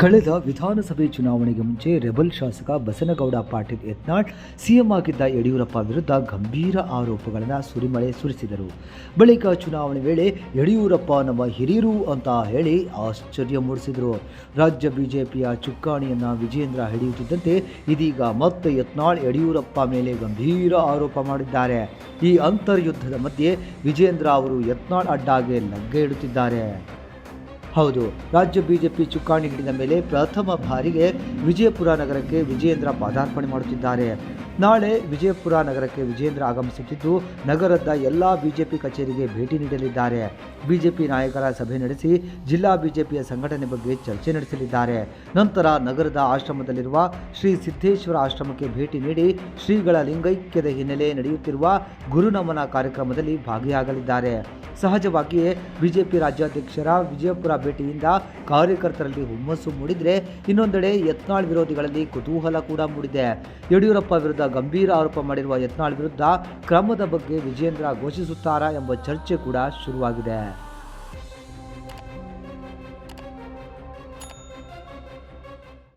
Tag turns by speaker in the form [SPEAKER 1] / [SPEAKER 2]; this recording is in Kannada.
[SPEAKER 1] ಕಳೆದ ವಿಧಾನಸಭೆ ಚುನಾವಣೆಗೆ ಮುಂಚೆ ರೆಬಲ್ ಶಾಸಕ ಬಸನಗೌಡ ಪಾಟೀಲ್ ಯತ್ನಾಳ್ ಸಿಎಂ ಆಗಿದ್ದ ಯಡಿಯೂರಪ್ಪ ವಿರುದ್ಧ ಗಂಭೀರ ಆರೋಪಗಳನ್ನು ಸುರಿಮಳೆ ಸುರಿಸಿದರು. ಬಳಿಕ ಚುನಾವಣೆ ವೇಳೆ ಯಡಿಯೂರಪ್ಪ ನಮ್ಮ ಹಿರಿಯರು ಅಂತ ಹೇಳಿ ಆಶ್ಚರ್ಯ ಮೂಡಿಸಿದರು. ರಾಜ್ಯ ಬಿಜೆಪಿಯ ಚುಕ್ಕಾಣಿಯನ್ನು ವಿಜೇಂದ್ರ ಹಿಡಿಯುತ್ತಿದ್ದಂತೆ ಇದೀಗ ಮತ್ತೆ ಯತ್ನಾಳ್ ಯಡಿಯೂರಪ್ಪ ಮೇಲೆ ಗಂಭೀರ ಆರೋಪ ಮಾಡಿದ್ದಾರೆ. ಈ ಅಂತರ್ಯುದ್ಧದ ಮಧ್ಯೆ ವಿಜೇಂದ್ರ ಅವರು ಯತ್ನಾಳ್ ಅಡ್ಡಾಗೆ ಲಗ್ಗೆ ಇಡುತ್ತಿದ್ದಾರೆ. ಹೌದು, ರಾಜ್ಯ ಬಿಜೆಪಿ ಚುಕ್ಕಾಣಿ ಹಿಡಿದ ಮೇಲೆ ಪ್ರಥಮ ಬಾರಿಗೆ ವಿಜಯಪುರ ನಗರಕ್ಕೆ ವಿಜೇಂದ್ರ ಪಾದಾರ್ಪಣೆ ಮಾಡುತ್ತಿದ್ದಾರೆ. ನಾಳೆ ವಿಜಯಪುರ ನಗರಕ್ಕೆ ವಿಜೇಂದ್ರ ಆಗಮಿಸುತ್ತಿದ್ದು, ನಗರದ ಎಲ್ಲ ಬಿಜೆಪಿ ಕಚೇರಿಗೆ ಭೇಟಿ ನೀಡಲಿದ್ದಾರೆ. ಬಿಜೆಪಿ ನಾಯಕರ ಸಭೆ ನಡೆಸಿ ಜಿಲ್ಲಾ ಬಿಜೆಪಿಯ ಸಂಘಟನೆ ಬಗ್ಗೆ ಚರ್ಚೆ ನಡೆಸಲಿದ್ದಾರೆ. ನಂತರ ನಗರದ ಆಶ್ರಮದಲ್ಲಿರುವ ಶ್ರೀ ಸಿದ್ದೇಶ್ವರ ಆಶ್ರಮಕ್ಕೆ ಭೇಟಿ ನೀಡಿ ಶ್ರೀಗಳ ಲಿಂಗೈಕ್ಯದ ಹಿನ್ನೆಲೆ ನಡೆಯುತ್ತಿರುವ ಗುರುನಮನ ಕಾರ್ಯಕ್ರಮದಲ್ಲಿ ಭಾಗಿಯಾಗಲಿದ್ದಾರೆ. ಸಹಜವಾಗಿಯೇ ಬಿಜೆಪಿ ರಾಜ್ಯಾಧ್ಯಕ್ಷರ ವಿಜಯಪುರ ಭೇಟಿಯಿಂದ ಕಾರ್ಯಕರ್ತರಲ್ಲಿ ಹುಮ್ಮಸ್ಸು ಮೂಡಿದರೆ ಇನ್ನೊಂದೆಡೆ ಯತ್ನಾಳ್ ವಿರೋಧಿಗಳಲ್ಲಿ ಕುತೂಹಲ ಕೂಡ ಮೂಡಿದೆ. ಯಡಿಯೂರಪ್ಪ ವಿರುದ್ಧ ಗಂಭೀರ ಆರೋಪ ಮಾಡಿರುವ ಯತ್ನಾಳ್ ವಿರುದ್ಧ ಕ್ರಮದ ಬಗ್ಗೆ ವಿಜೇಂದ್ರ ಘೋಷಿಸುತ್ತಾರಾ ಎಂಬ ಚರ್ಚೆ ಕೂಡ ಶುರುವಾಗಿದೆ.